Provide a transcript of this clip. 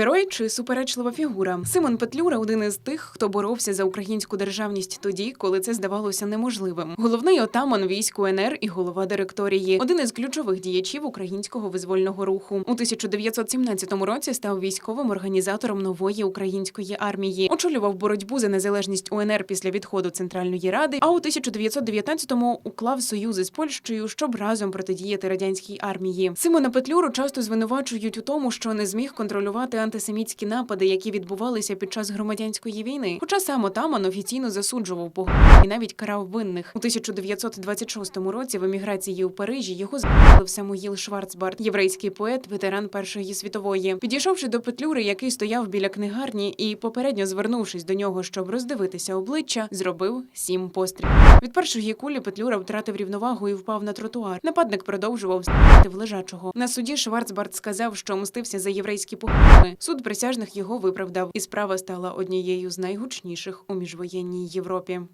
Герой чи суперечлива фігура? Симон Петлюра один із тих, хто боровся за українську державність тоді, коли це здавалося неможливим. Головний отаман військ УНР і голова директорії, один із ключових діячів українського визвольного руху. У 1917 році став військовим організатором нової української армії. Очолював боротьбу за незалежність УНР після відходу Центральної Ради. А у 1919-му уклав союзи з Польщею, щоб разом протидіяти радянській армії. Симона Петлюру часто звинувачують у тому, що не зміг контролювати антисемітські напади, які відбувалися під час громадянської війни. Хоча сам отаман офіційно засуджував погрози і навіть карав винних. У 1926 році в еміграції у Парижі його звільнив Самуїл Шварцбард, єврейський поет, ветеран Першої світової. Підійшовши до Петлюри, який стояв біля книгарні, і попередньо звернувшись до нього, щоб роздивитися обличчя, зробив сім пострілів. Від першої кулі Петлюра втратив рівновагу і впав на тротуар. Нападник продовжував в лежачого. На суді Шварцбард сказав, що мстився за єврейські погроми. Суд присяжних його виправдав, і справа стала однією з найгучніших у міжвоєнній Європі.